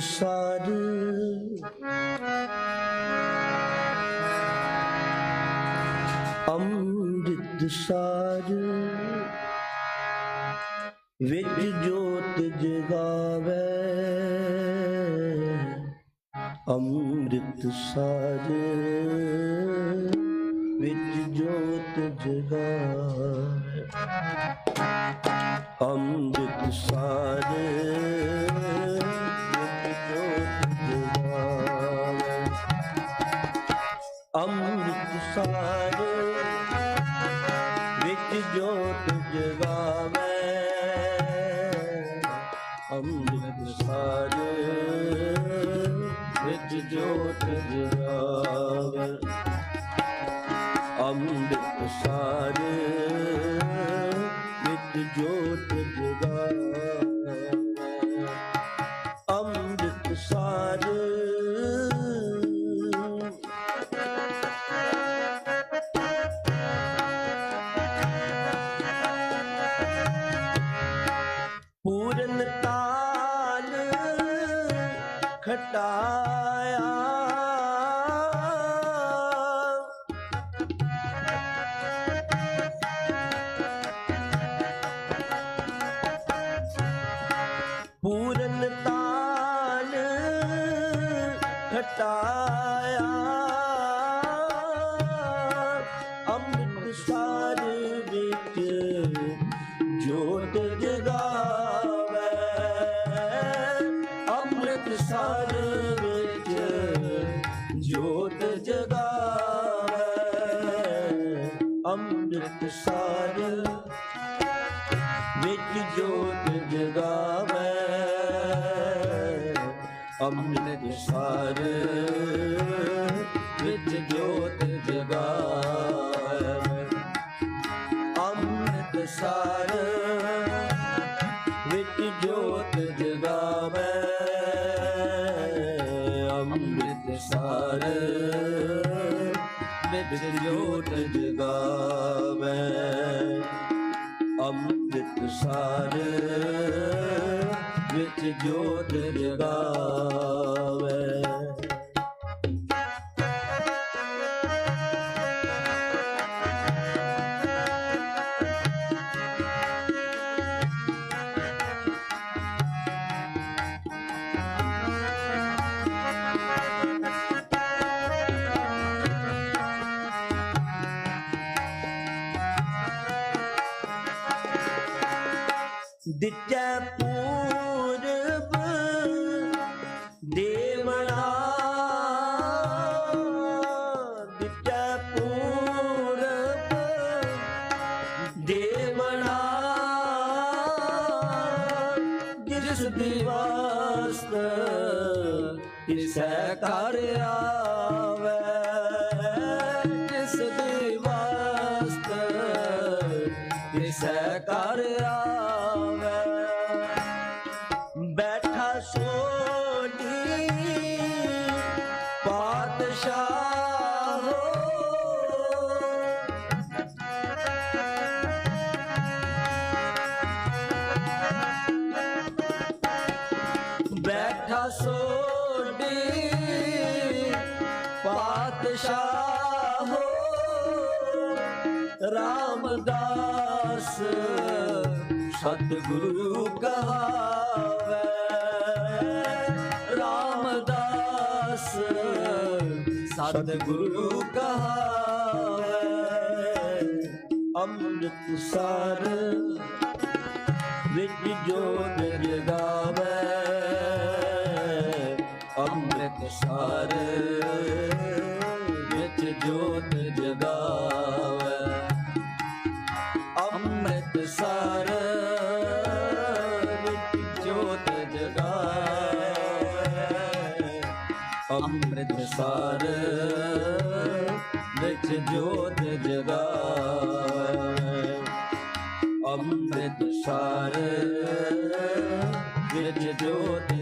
ਸਾਰ ਅੰਮ੍ਰਿਤ ਸਾਰ ਵਿੱਚ ਜੋਤ ਜਗਾਵੇ। ਅੰਮ੍ਰਿਤ ਸਾਰ ਵਿੱਚ ਜੋਤ ਜਗਾਵੇ। ਅੰਮ੍ਰਿਤ ਸਾਰ ਸਾਰ। ਵਿੱਚ ਜੋਤ ਜਗਾਵੇ ਅੰਮ੍ਰਿਤ ਸਾਰ। ਵਿੱਚ ਜੋਤ ਜਗਾਵੇ ਅੰਮ੍ਰਿਤ ਸਾਰ। ਵਿੱਚ ਜੋਤ ਜਗਾਵੇ ਅੰਮ੍ਰਿਤ ਸਾਰ। ਅੰਮ੍ਰਿਤ ਸਾਰ ਵਿੱਚ ਜੋਤ ਜਗਾਵੇ ਅੰਮ੍ਰਿਤ ਸਾਰ ਅੰਮ੍ਰਿਤ ਵਿੱਚ ਜੋਤ ਜਗਾਵੇ ਦਿੱਤੈ ਪੂਰਬ ਦੇਵਨਾ ਦਿੱਤੈ ਪੂਰਬ ਦੇਵਨਾ ਜਿਸ ਦਿਵਾਸਤ ਤਿਸੈ ਕਰ ਪਾਤਸ਼ਾਹ ਰਾਮਦਾਸ ਸਤਿਗੁਰੂ ਕਹਾਵੇ ਰਾਮਦਾਸ ਸਤਿਗੁਰੂ ਕਹਾਵੇ ਅੰਮ੍ਰਿਤ ਸਾਰ ਵਿੱਚ ਜੋਤ ਜਗਾਵੇ ਅੰਮ੍ਰਿਤ ਸਾਰ ਅੰਮ੍ਰਿਤ ਵਿੱਚ ਜੋਤ ਜਗਾਵੇ ਅੰਮ੍ਰਿਤ ਸਾਰ ਵਿੱਚ ਜੋਤ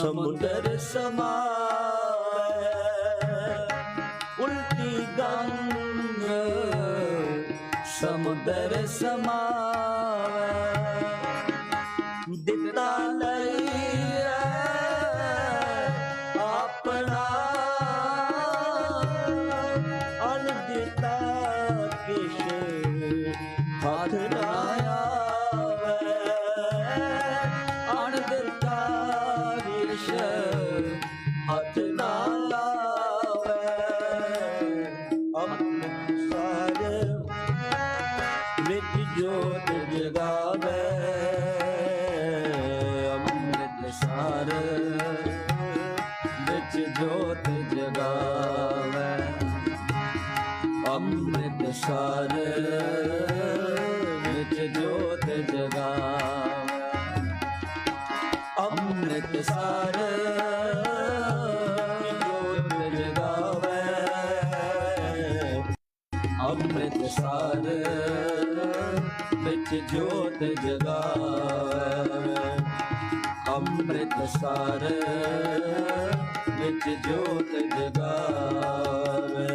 ਸਮੁੰਦਰ ਸਮਾਵੇ ਉਲਟੀ ਗੰਗ ਸਮੁੰਦਰ ਸਮਾਵੇ ਦਿੱਤਾ ਹੱਥ ਨਾ ਆਵੇ ਅੰਮ੍ਰਿਤ ਸਾਰ ਵਿੱਚ ਜੋਤ ਜਗਾਵੇ। ਅੰਮ੍ਰਿਤ ਸਾਰ ਵਿੱਚ ਜੋਤ ਜਗਾਵੇ। ਅੰਮ੍ਰਿਤ ਸਾਰ ਵਿੱਚ ਜੋਤ ਜਗਾਵੇ। ਅੰਮ੍ਰਿਤ ਵਿੱਚ ਜੋਤ ਜਗਾਵੇ। ਅੰਮ੍ਰਿਤ ਸਾਰ ਵਿੱਚ ਜੋਤ ਜਗਾਵੇ।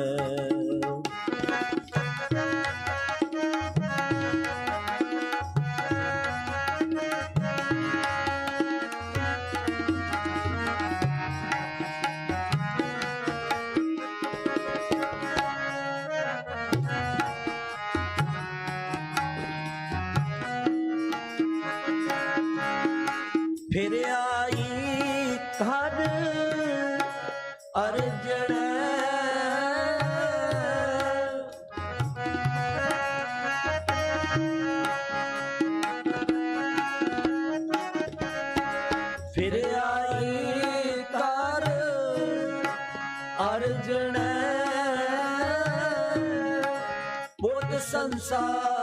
ਬੁੱਧ ਸੰਸਾਰੀ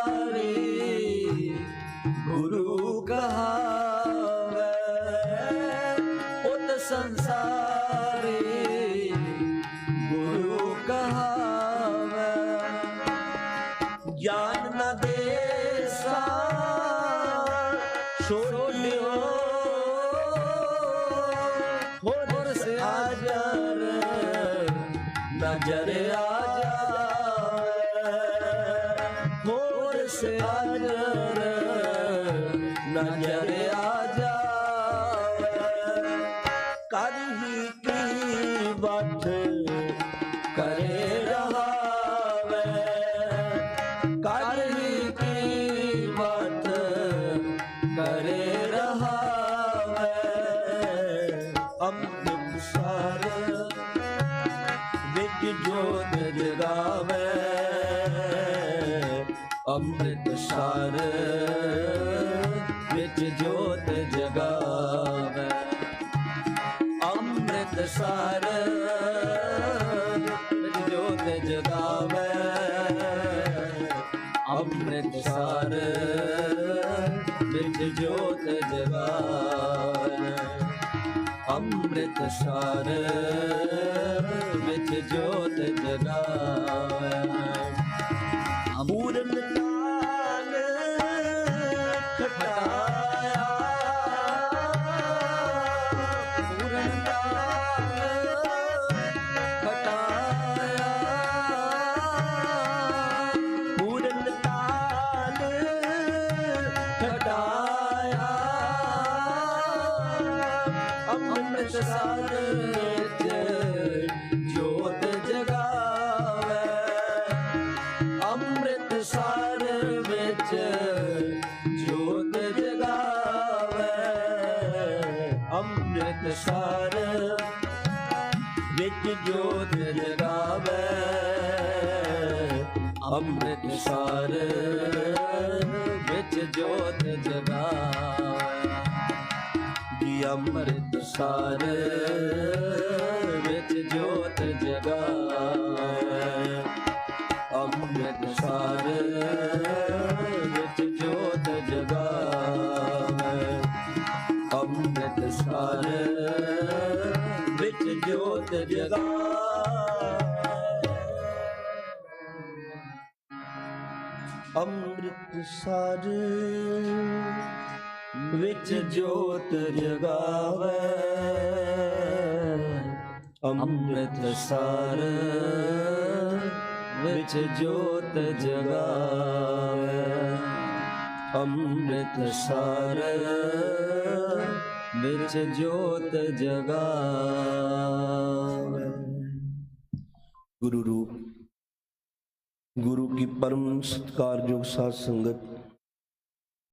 ਹੋਰ ਸੇ ਨਜ਼ਰ ਆ ਜੋਤ ਜਗਾਵੇ। ਅੰਮ੍ਰਿਤ ਸਾਰ ਵਿੱਚ ਜੋਤ ਜਗਾਵੇ। ਅੰਮ੍ਰਿਤ ਸਾਰ ਵਿੱਚ ਜੋਤ ਜਗਾਵੇ। ਸਾਰ ਵਿੱਚ ਜੋਤ ਜਗਾਵੇ ਜੀ ਅੰਮ੍ਰਿਤ ਸਾਰ ਵਿੱਚ ਜੋਤ ਜਗਾਵੇ ਅੰਮ੍ਰਿਤ ਸਾਰ ਵਿੱਚ ਜੋਤ ਜਗਾਵੇ ਅੰਮ੍ਰਿਤ ਸਾਰ ਵਿੱਚ ਜੋਤ ਜਗਾਵੇ ਅੰਮ੍ਰਿਤ ਸਾਰ ਵਿੱਚ ਜੋਤ ਜਗਾਵੇ। ਅੰਮ੍ਰਿਤ ਸਾਰ, ਵਿੱਚ ਜੋਤ ਜਗਾਵੇ। ਅੰਮ੍ਰਿਤ ਵਿੱਚ ਜੋਤ ਜਗਾਵੇ। ਗੁਰੂ ਰੂਪ ਗੁਰੂ ਕੀ ਪਰਮ ਸਤਿਕਾਰਯੋਗ ਸਾਧ ਸੰਗਤ